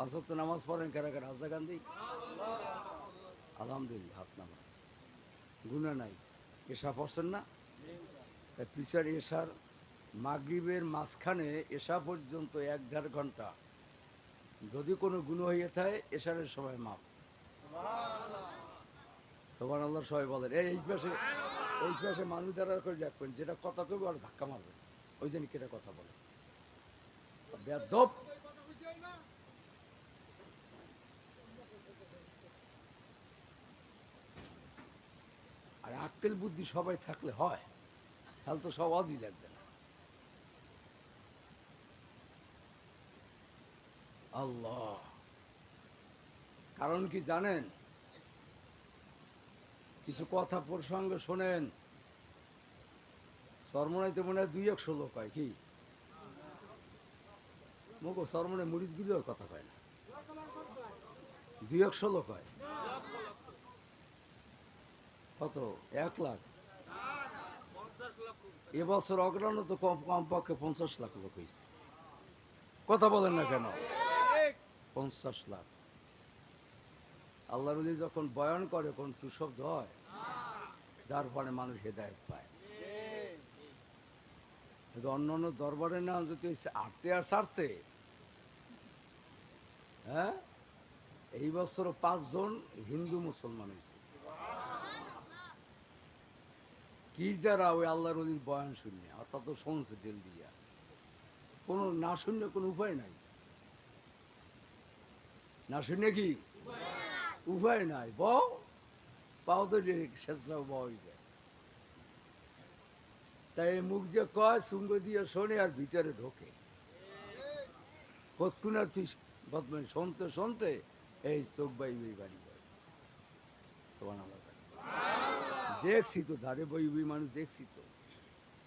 পাঁচক তো নামাজ পড়েন কেরা কেরা? গান্ধী? আলহামদুলিল্লাহ, হাত নামা গুণা নাই। পড়ছেন না? তাই পিসার মাঝখানে এসা পর্যন্ত এক দেড় ঘণ্টা। যদি কোনো গুণ হয়ে থাকে এসারের সময় মাপ সোমান আল্লাহ সবাই বলেন, এই পাশে এই পাশে মানুষ দ্বারা করে দেখবেন যেটা কথা কইব আর ধাক্কা মারবে। ওই জন্য কেটে কথা বলে। আক্কেল বুদ্ধি সবাই থাকলে হয়, তাহলে তো সব আজই লাগবে না। আল্লাহ। কারণ কি জানেন? কিছু কথা প্রসঙ্গে শোনেন সরমনাইতে মনে হয় দুই, একশো লোক হয় কি? মুখো সরমনে মুড়িদগুলো কথা কয় না। দুই, একশো লোক হয়। কত? এক লাখ। এবছর অগ্রাণ তো কম, কমপক্ষে পঞ্চাশ লাখ লোক হয়েছে। কথা বলেন না কেন? পঞ্চাশ লাখ। আল্লাহ রলি যখন বয়ান করে কোন টুশব্দ হয়? যার ফলে মানুষ হেদায়ত পায়। কিন্তু অন্য অন্য দরবারে না, যদি আটতে আর সারতে হ্যাঁ? এই বছর পাঁচজন হিন্দু মুসলমান হয়েছে দ্বারা ওই আল্লাহ রলির বয়ান শুনে, অর্থাৎ তো শুনছে দিল দিয়া। কোনো না শুনলে কোনো উপায় নাই। না শুনে কি? উপায় নাই। বউ, পাও তো শেষরাও বই যায়। তাই মুখ দিয়ে কয় সুঙ্গ দিয়ে শোনে আর ভিতরে ঢোকে। কতক্ষণ তুই বদমান শুনতে শুনতে এই চোখ বাই বাড়ি যায়। সোমান। দেখছি তো, ধারে বই বই মানুষ দেখছি তো।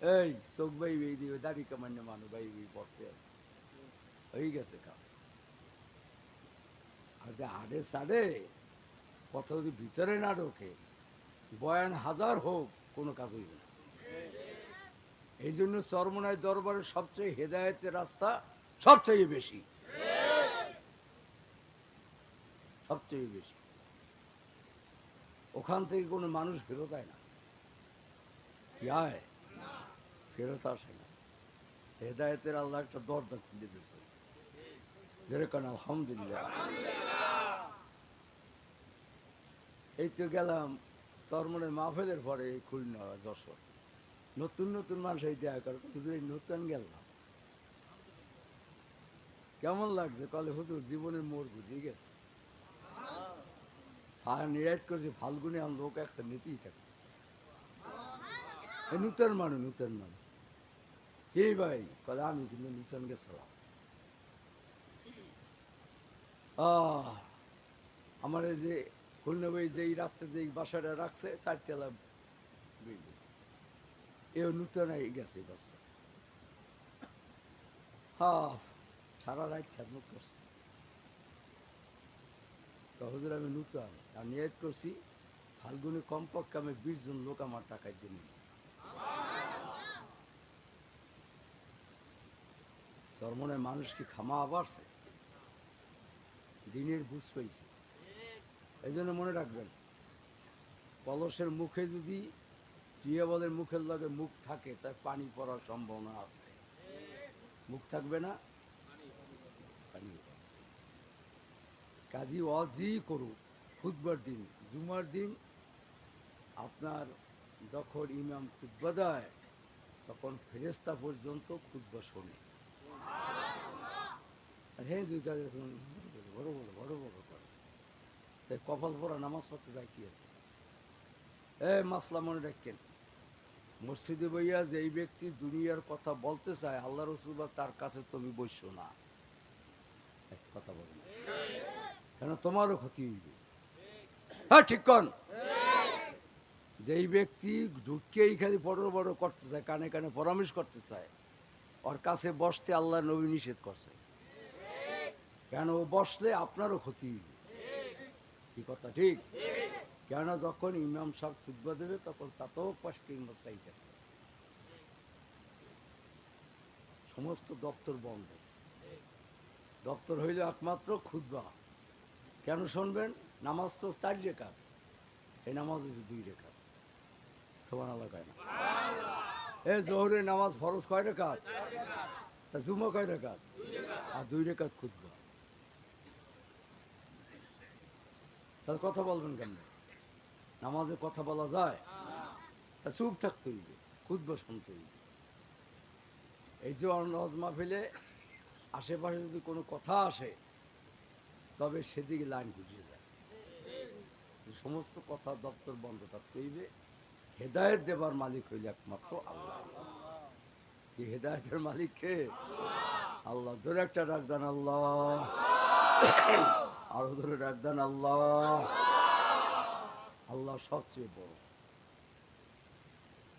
এই, চোখ বাই বই দিয়ে দাড়ি কামান্য মানুষ বাই বই পড়তে আছে হয়ে গেছে কাম। আর যে আড়ে সাড়ে, কথা যদি ভিতরে না ঢোকে, বয়ান হাজার হোক, কোনো কাজ হইবে না। এই জন্য চরমনায় দরবারের সবচেয়ে হেদায়েতের রাস্তা সবচেয়ে বেশি। সবচেয়ে বেশি। ওখান থেকে কোনো মানুষ ফেরত আয় না। কি ফেরত আসে না। হেদায়েতের আল্লাহ একটা দরজা খুলে দিয়েছে। যেরকম আলহামদুলিল্লাহ। এই তো গেলাম চরমনের মাহফেলের পরে খুলনা যশোর। নতুন নতুন মানুষ এই দেখা করে হুজুর, এই নতুন গেলাম। কেমন লাগছে? কলে, হুজুর, জীবনের মোড় বুঝিয়ে গেছে। আর নিরাট করছে ফাল্গুনে আমার লোক একসাথে নিতেই থাকে। নূতন মানুষ নূতন মানুষ। এই ভাই কলে আমি কিন্তু নূতন গেছিলাম আহ, আমার যে খুলনা ভাই যে এই রাত্রে যে বাসাটা রাখছে চারতলা বিল্ডিং এও নূতন গেছে বছর। হ্যাঁ সারা রাত খেদমত করছে। হুজুর আমি নূতন। আর নিয়ত করছি, ফাল্গুনে কমপক্ষে আমি বিশ জন লোক আমার টাকায় দিন তোর মনে মানুষ কি খামা বাড়ছে? দিনের বুঝ পাইছে এই জন্য মনে রাখবেন কলসের মুখে যদি টিয়াবলের মুখের লগে মুখ থাকে, তার পানি পড়ার সম্ভাবনা আছে। মুখ থাকবে না। কাজী অজি করুক। খুদবার দিন, জুমার দিন, আপনার যখন ইমাম খুদ্া দেয়, তখন ফেরেস্তা পর্যন্ত খুদ্া শোনে। আর হ্যাঁ দুই কাজে বড় বড় বড় বড় করে তাই কপাল পরা নামাজ পড়তে যায় কি আছে এ মাসলা মনে রাখেন, মসজিদে বইয়া যে এই ব্যক্তি দুনিয়ার কথা বলতে চায়, আল্লাহ রসুল বা তার কাছে তুমি বৈশ্য না। এক কথা বলে কেন? তোমারও ক্ষতি হইবে। হ্যাঁ ঠিক কন। যেই ব্যক্তি ঢুকিয়েই খালি বড় বড় করতে চায়, কানে কানে পরামর্শ করতে চায়, ওর কাছে বসতে আল্লাহ নবী নিষেধ করছে। কেন ও বসলে আপনারও ক্ষতি কি কথা, ঠিক? কেন যখন ইমাম সাহেব খুতবা দেবে, তখন চাতক পাশ কিংবা চাইতে সমস্ত দপ্তর বন্ধ। দপ্তর হইল একমাত্র খুদবা কেন শুনবেন? নামাজ তো চার রেখাত। এই নামাজ হচ্ছে দুই রেখাত। সমান আল্লাহ কয় না? এ জোহরের নামাজ ফরজ কয় রেখাত? তা জুমা কয় রেখাত? আর দুই রেখাত তাহলে কথা বলবেন কেন নামাজে কথা বলা যায়? তা চুপ থাকতে হইবে খুদবা শুনতে হইবে। এই যে নজ মাহফিলে আশেপাশে যদি কোনো কথা আসে তবে সেদিকে লাইন ঘুরিয়ে যায়। সমস্ত কথা দপ্তর বন্ধ থাকতে হইবে। হেদায়েত দেবার মালিক হইলে একমাত্র আল্লাহ। কি হেদায়েতের মালিক কে? আল্লাহ। জোরে একটা ডাক দেন আল্লাহ। আরও জোরে ডাক দেন আল্লাহ। আল্লাহ সবচেয়ে বড়।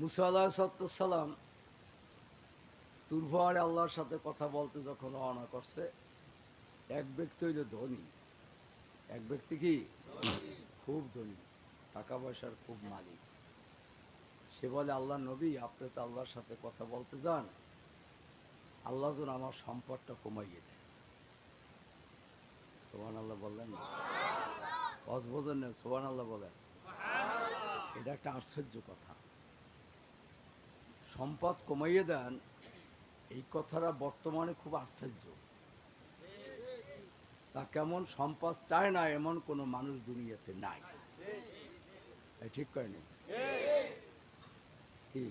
মুসা আল্লাহ তুরফারে আল্লাহর সাথে কথা বলতে যখন রওনা করছে, এক ব্যক্তি হইল ধনী। এক ব্যক্তি কি? খুব ধনী টাকা পয়সার খুব মালিক। সে বলে, আল্লাহ নবী, আপনি তো আল্লাহর সাথে কথা বলতে যান। আল্লাহ যেন আমার সম্পদটা কমাইয়ে দেয় সোহান আল্লাহ বললেন না। সোহান আল্লাহ বলেন। এটা একটা আশ্চর্য কথা। সম্পদ কমাইয়ে দেন, এই কথাটা বর্তমানে খুব আশ্চর্য। তা কেমন সম্পদ চায় না এমন কোনো মানুষ দুনিয়াতে নাই। ঠিক কয়নি কি?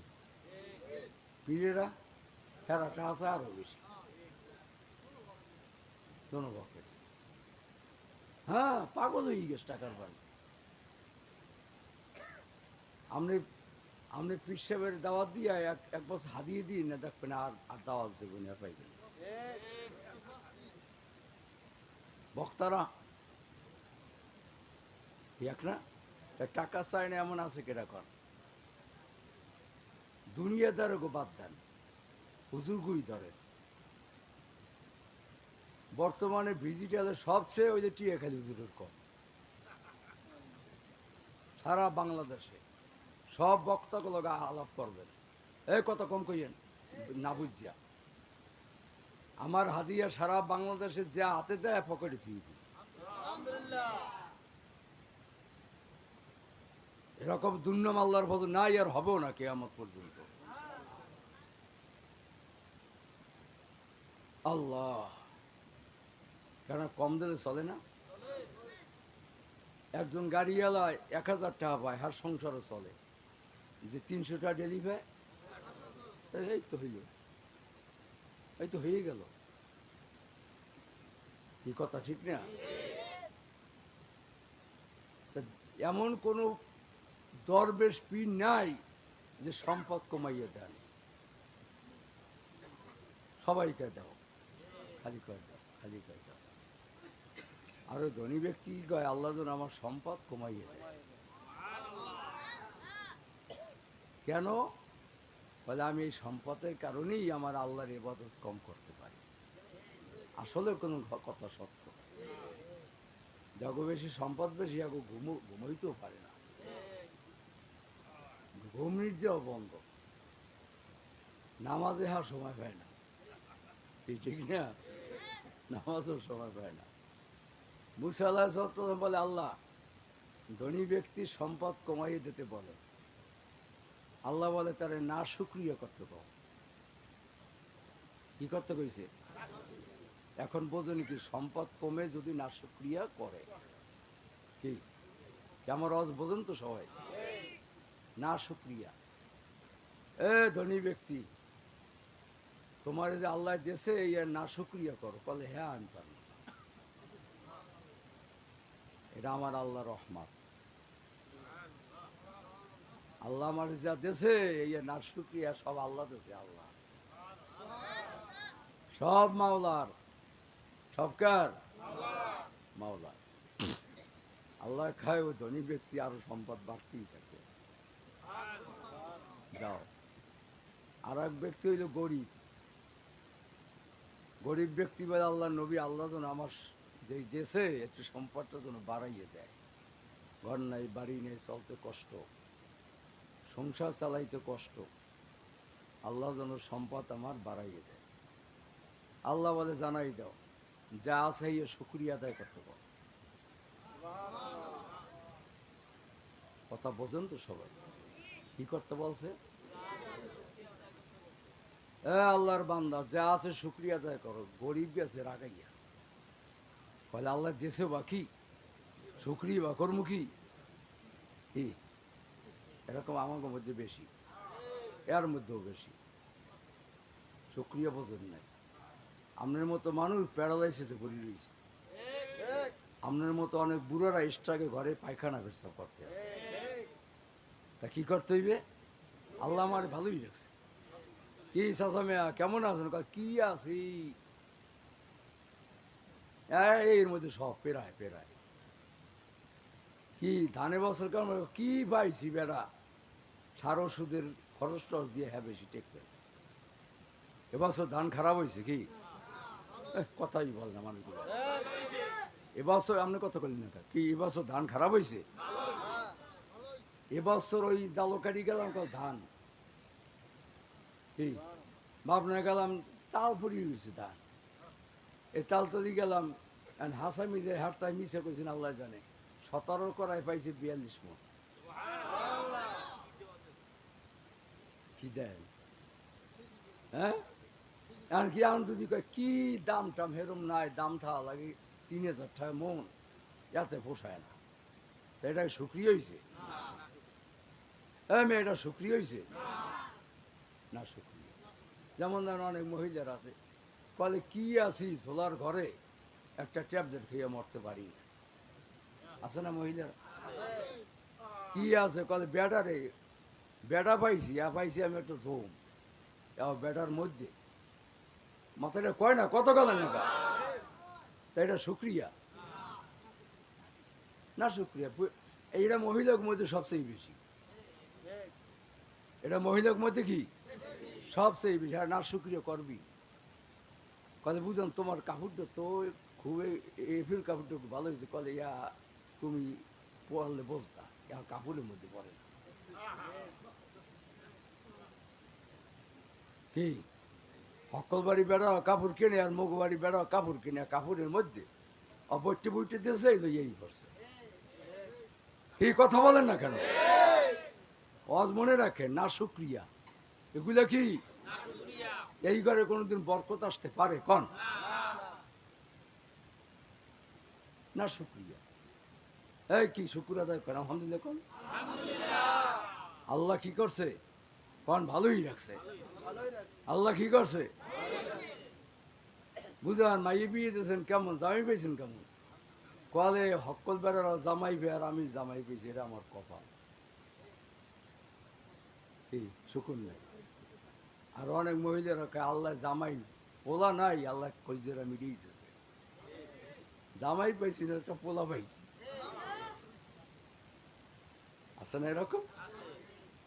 পীরেরা? ফেরাটা আছে আরও বেশি। হ্যাঁ পাগল হয়ে গেছে টাকার বাড়ি। আপনি আপনি পীর সাহেবের দাওয়াত দিয়ে এক এক বছর হাদিয়ে দিয়ে না দেখবেন আর আর দাওয়াত দেবেন না পাইবেন। বক্তারা এক না টাকা চায় এমন আছে কেটা কর দুনিয়াদারকে বাদ দেন হুজুরগুই ধরেন বর্তমানে ডিজিটালের সবচেয়ে ওই যে টিয়া খালি হুজুরের কম সারা বাংলাদেশে সব বক্তাগুলো গা আলাপ করবেন। এই কথা কম কইয়েন, না বুঝিয়া। আমার হাদিয়া সারা বাংলাদেশে যা হাতে দেয় পকেটে থুয়ে এরকম দুর্নাম আল্লাহর ফজল নাই আর হবেও না কেয়ামত পর্যন্ত। আল্লাহ, কেন কম দিলে চলে না? একজন গাড়িওয়ালায় এক হাজার টাকা পায়, হার সংসারও চলে। যে তিনশো টাকা ডেলি এই তো হইল। এই তো হয়ে গেল। এই কথা, ঠিক না? এমন কোনো দরবেশ পীর নাই যে সম্পদ কমাইয়ে দেন। সবাইকে দাও। খালি কয় দাও, খালি কয় দাও। আরও ধনী ব্যক্তি কি কয়, আল্লাহ যেন আমার সম্পদ কমাইয়ে দেয়। কেন? বলে, আমি এই সম্পদের কারণেই আমার আল্লাহর ইবাদত কম করতে পারি। আসলে কোনো কথা সত্য। যত বেশি সম্পদ বেশি আগে ঘুমো, ঘুমাইতেও পারে না। ঘুম দেওয়া বন্ধ। নামাজে হার সময় পায় না। ঠিক না? নামাজের সময় পায় না। মুসা আল্লাহ বলে, আল্লাহ, ধনী ব্যক্তির সম্পদ কমাইয়ে দিতে বলে আল্লাহ বলে, তারে না সুক্রিয়া করতে পাও কি করতে কইছে? এখন বোঝেন কি সম্পদ কমে যদি না সুক্রিয়া করে। কি? আমার রস বোঝেন তো সবাই? না সুক্রিয়া। এ ধনী ব্যক্তি, তোমার যে আল্লাহ দেশে এই না সুক্রিয়া করো। বলে হ্যাঁ আমি পারব। এটা আমার আল্লাহ রহমান আল্লাহ আমার যা দেশে এই না সব আল্লাহ দেশে আল্লাহ। সব মাওলার। সবকার মাওলার। আল্লাহ খায় ওই ধনী ব্যক্তি, আরও সম্পদ বাড়তেই থাকে। যাও। আর এক ব্যক্তি হইল গরিব। গরিব ব্যক্তি বলে আল্লাহ নবী, আল্লাহ যেন আমার যেই দেশে একটু সম্পদটা যেন বাড়াইয়ে দেয়। ঘর নাই, বাড়ি নেই, চলতে কষ্ট। সংসার চালাইতে কষ্ট। আল্লাহ যেন সম্পদ আমার বাড়াইয়ে দেয়। আল্লাহ বলে, জানাই দাও, যা আছে এই শুক্রিয়া আদায় করতে পারো। কথা বোঝেন তো সবাই? কি করতে বলছে? আল্লাহর বান্দা, যা আছে শুক্রিয়া আদায় করো, গরিব গেছে, রাগাইয়া। বলে আল্লাহ দেশে বা কি শুক্রিয়া বা কর্মুখী? কি? এরকম আমার মধ্যে বেশি, এর মধ্যেও বেশি। সক্রিয় বোঝেন নাই। আপনার মতো মানুষ প্যারালাইসিসে পড়ে রয়েছে। আপনার মতো অনেক বুড়োরা স্ট্রাকে ঘরে পায়খানা পেশাব করতে আছে। তা কি করতে হইবে? আল্লাহ আমার ভালোই লাগছে কি চাচা মেয়া, কেমন আছেন? কি আছি? এর মধ্যে সব পেরায় পেরায়। কি ধানে বছর কেমন কি পাইছি বেড়া? সার ওষুধের খরচ টরচ দিয়ে হ্যাঁ বেশি টেকবে এবছর ধান খারাপ হয়েছে কি? কথাই বল না মানুষগুলো। এবছর আপনি কথা বললেন না কি এবছর ধান খারাপ হয়েছে এবছর ওই জালকারি গেলাম ধান। কি? ভাবনা গেলাম চাল পড়িয়ে গেছে ধান। এই তাল তালতলি গেলাম হাসা মিজে হারতায় মিশে করেছেন আল্লাহ জানে। সতেরো করায় পাইছে বিয়াল্লিশ মন। কি দেন? হ্যাঁ? কি এখন যদি কয়, কি দাম টাম হেরম নাই, দাম থাকা লাগে তিন হাজার টাকা মন এতে পোষায় না। এটা সুক্রিয় হয়েছে হ্যাঁ মেয়ে এটা সুক্রিয় হয়েছে না সুক্রিয়। যেমন ধরেন অনেক মহিলার আছে, কলে কি আছি ঝোলার ঘরে, একটা ট্যাবলেট খেয়ে মরতে পারি না। আছে না মহিলার? কি আছে? কলে বেটারে বেটা পাইছি আর পাইছি আমি একটা এবার বেটার মধ্যে। মাথাটা কয় না, কত গেলেন না তা এটা শুক্রিয়া। না শুক্রিয়া এইটা মহিলার মধ্যে সবচেয়ে বেশি। এটা মহিলার মধ্যে কি? সবচেয়ে বেশি। আর না শুক্রিয়া, করবি। কলে বুঝলাম তোমার কাপড়টা তো খুবই এফির কাপড়টা খুব ভালো হয়েছে। কলে ইয়া তুমি পড়লে বসতা ইয়া কাপড়ের মধ্যে পড়ে না। কি? সকল বাড়ি বেড়া, কাপড় কিনে আর মুখ বাড়ি বেড়া, কাপড় কিনে কাপড়ের মধ্যে। অবৈটে বইটে দিয়েছে এই করছে এই কথা বলেন না কেন? অজ মনে রাখেন, না শুক্রিয়া। এগুলা কি? এই ঘরে কোনোদিন বরকত আসতে পারে কন? না শুক্রিয়া। এই কি শুকুর আদায় করেন? আলহামদুলিল্লাহ কন। আল্লাহ কি করছে? কন, ভালোই রাখছে। আল্লাহ কি করছে? বুঝলেন, মাইয়ে বিয়ে দিয়েছেন কেমন? জামাই পেয়েছেন কেমন? কলে হকল বেড়ার, জামাই বে আর আমি জামাই পেয়েছি, এটা আমার কপাল। এই শুকুন নাই। আর অনেক মহিলারা কয়, আল্লাহ জামাই পোলা নাই, আল্লাহ কলজেরা মিটিয়ে দিতেছে জামাই পাইছি না, একটা পোলা পাইছি। আছে না এরকম?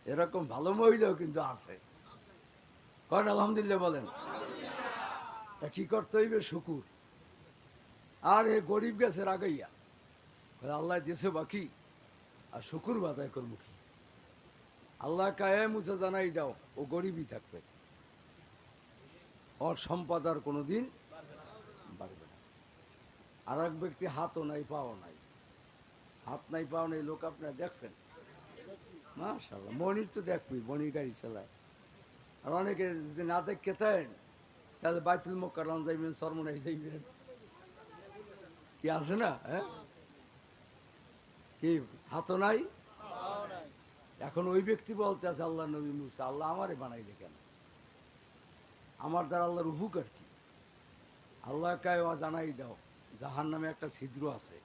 এরকম ভালো মহিলাও কিন্তু আছে। কন, আলহামদুলিল্লাহ বলেন। তা কি করতে হইবে? শুকুর। আর এ গরিব গেছে রাগাইয়া। আল্লাহ দেশে বাকি। আর শুকুর বাদায় করব কি? আল্লাহ কায়ে মুছে জানাই দাও, ও গরিবই থাকবে। ওর সম্পদ আর কোনোদিন বাড়বে না। আর এক ব্যক্তি হাতও নাই, পাও নাই। হাত নাই, পাও নাই, লোক আপনারা দেখছেন? মাশাল্লাহ মনির তো দেখবি, মনির গাড়ি চালায়। আর অনেকে যদি না থাকেন, তাহলে বাইতুল যাইবেন সরমনাই যাইবেন। কি আছে না হ্যাঁ? কি, হাতও নাই? এখন ওই ব্যক্তি বলতে আছে আল্লাহ নবী মুসা, আল্লাহ আমারে বানাইলে কেন? আমার দ্বারা আল্লাহর উপকার কি? আল্লাহ কায় জানাই দাও জাহার নামে একটা ছিদ্র আছে।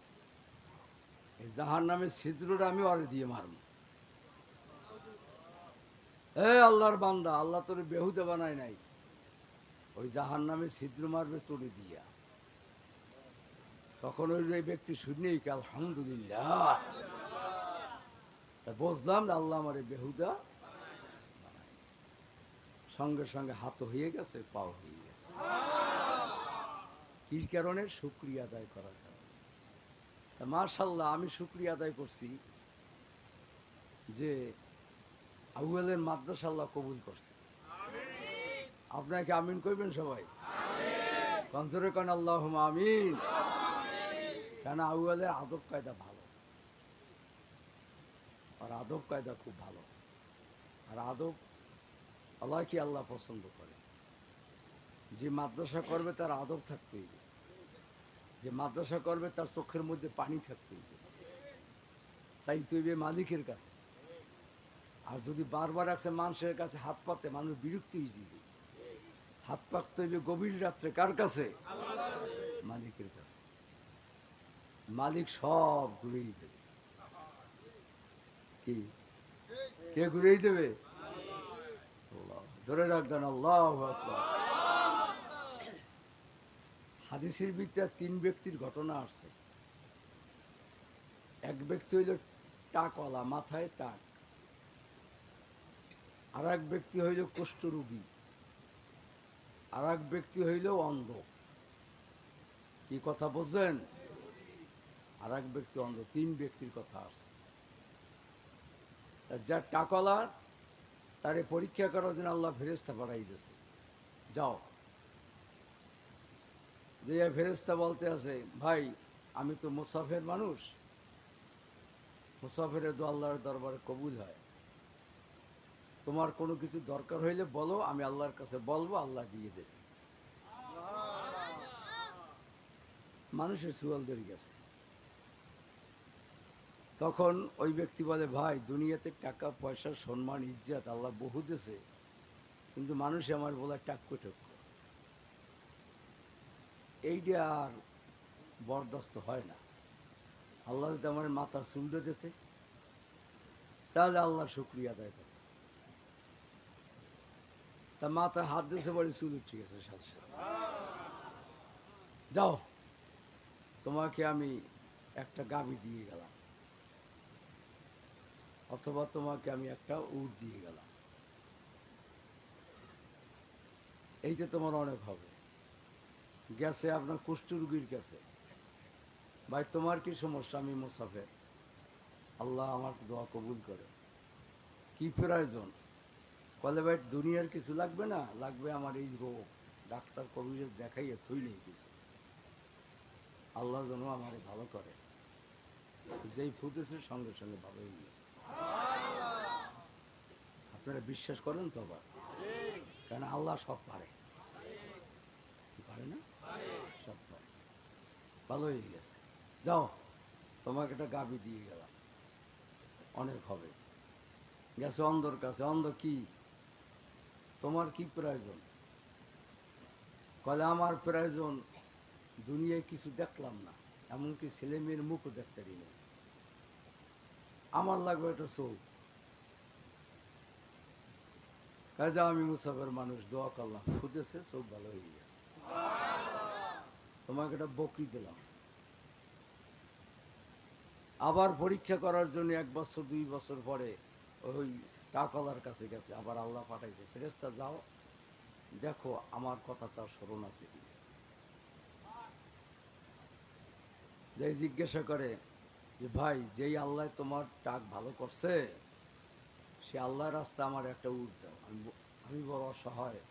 এই জাহার নামে ছিদ্রটা আমি ওরে দিয়ে মারব। এ আল্লাহর বান্দা, আল্লাহ তোর বেহুদে বানায় নাই। ওই জাহার নামে ছিদ্র মারবে তোরে দিয়া। তখন ওই ব্যক্তি শুনেই কি, আলহামদুলিল্লাহ। বুঝলাম যে আল্লাহ আমার বেহুদা সঙ্গে সঙ্গে হাত হয়ে গেছে, পাও হয়ে গেছে। কি কারণে? শুক্রিয়া আদায় করার কারণে। মার্শাল্লাহ আমি শুক্রিয়া আদায় করছি যে আউয়ালের মাদ্রাসা আল্লাহ কবুল করছে। আপনাকে আমিন কইবেন সবাই? কনসরে কান আল্লাহ আমিন। কেন আউয়ালের আদব কায়দা ভালো? আর আদব কায়দা খুব ভালো। আর আদব আল্লাহ কি আল্লাহ পছন্দ করে? যে মাদ্রাসা করবে তার আদব থাকতে হবে যে মাদ্রাসা করবে তার চোখের মধ্যে পানি থাকতে হইবে। চাইতে হইবে মালিকের কাছে। আর যদি বারবার আছে মানুষের কাছে হাত পাতে মানুষ বিরক্ত হয়ে হাত পাকতে হইবে গভীর রাত্রে কার কাছে? মালিকের কাছে। মালিক সব ঘুরেই দেবে। কি? কে ঘুরেই দেবে? ধরে রাখবেন, আল্লাহ হাদিসের ভিতরে তিন ব্যক্তির ঘটনা আছে। এক ব্যক্তি হইল টাকওয়ালা, মাথায় টাক। আর এক ব্যক্তি হইল কুষ্ঠরোগী আর এক ব্যক্তি হইল অন্ধ। কি কথা বুঝছেন? আর এক ব্যক্তি অন্ধ, তিন ব্যক্তির কথা আছে। যার টাকলা, তারে পরীক্ষা করার জন্য আল্লাহ ফেরেস্তা পাঠাই দিয়েছে। যাও। যে ফেরেস্তা বলতে আছে, ভাই, আমি তো মুসাফের মানুষ। মুসাফেরের দো আল্লাহর দরবারে কবুল হয়। তোমার কোনো কিছু দরকার হইলে বলো, আমি আল্লাহর কাছে বলব, আল্লাহ দিয়ে দেবে। মানুষের সুয়াল ধরে গেছে। তখন ওই ব্যক্তি বলে, ভাই, দুনিয়াতে টাকা, পয়সা, সম্মান, ইজ্জাত আল্লাহ বহু দেশে কিন্তু মানুষ আমার বলা টাক্কো টক্কো। এইটা আর বরদাস্ত হয় না। আল্লাহ যদি আমার মাথা চুলটা দিতে, তাহলে আল্লাহ শুক্রিয়া আদায় করে তা মাথায় হাত দিয়েছে বলে চুল উঠে গেছে সাথে যাও, তোমাকে আমি একটা গাবি দিয়ে গেলাম। অথবা তোমাকে আমি একটা উট দিয়ে গেলাম। এইতে তোমার অনেক হবে। গেছে আপনার কুষ্ঠরোগীর কাছে। ভাই, তোমার কি সমস্যা? আমি মুসাফের। আল্লাহ আমার দোয়া কবুল করে। কি প্রয়োজন? কলে ভাই, দুনিয়ার কিছু লাগবে না? লাগবে আমার এই রোগ ডাক্তার কবিরের দেখাইয়ে থই নেই কিছু। আল্লাহ যেন আমার ভালো করে। যেই ফুটেছে সঙ্গে সঙ্গে ভালো হয়ে গেছে আপনারা বিশ্বাস করেন তো আবার? কারণ আল্লাহ সব পারে। পারে না? সব পারে। ভালো হয়ে গেছে। যাও, তোমাকে একটা গাবি দিয়ে গেলাম। অনেক হবে। গেছে অন্ধর কাছে। অন্ধ কি? তোমার কি প্রয়োজন? কলে আমার প্রয়োজন, দুনিয়ায় কিছু দেখলাম না, এমনকি ছেলে মেয়ের মুখও দেখতে পারি না। আমার লাগবে একটা চোখ। কাজে আমি মুসাফের মানুষ, দোয়া করলাম, ফুটেছে, চোখ ভালো হয়ে গেছে। তোমাকে একটা বকরি দিলাম। আবার পরীক্ষা করার জন্য এক বছর, দুই বছর পরে ওই টাকলার কাছে গেছে, আবার আল্লাহ পাঠাইছে ফেরেস্তা যাও, দেখো আমার কথা তার স্মরণ আছে। কি যে জিজ্ঞাসা করে যে, ভাই, যেই আল্লাহ তোমার টাক ভালো করছে, সে আল্লাহর রাস্তা আমার একটা উঠ দাও। আমি আমি বড় অসহায়।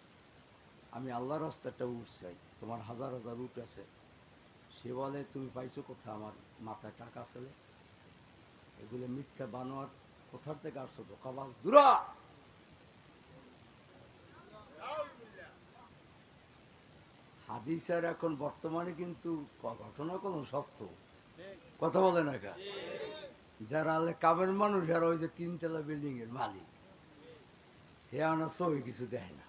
আমি আল্লাহর রাস্তা একটা উঠ চাই, তোমার হাজার হাজার উঠ আছে। সে বলে, তুমি পাইছো কোথায় আমার মাথায় টাকা ছেলে এগুলো মিথ্যা বানোয়ার কোথার থেকে আসছো ধোকাবাজ দূরা! হাদিসের এখন বর্তমানে কিন্তু ঘটনা কোনো সত্য? কথা বলে না কা যারা আলে কামের মানুষ যারা ওই যে তিনতলা বিল্ডিং এর মালিক। হে আনা সবই কিছু দেয় না।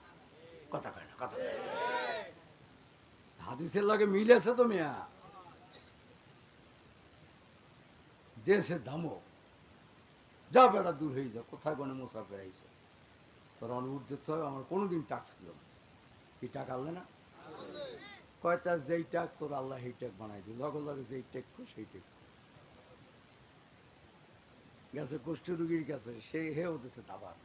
কথা কয় না, কথা। হাদিসের লাগে মিল আছে তো মিয়া? দেশে দামো যা বেড়া দূর হয়ে যা, কোথায় গণে মুসাফের আইছে তোর অনুরোধ হবে, আমার কোনো দিন টাক্স ছিল না। কি টাক আনলে না? কয়টা যেই টাক তোর আল্লাহ সেই টাক বানাই দিল। লগে লগে যেই টেক সেই টেক গেছে কুষ্ঠ রুগীর কাছে, সে হে হতেছে দাবার।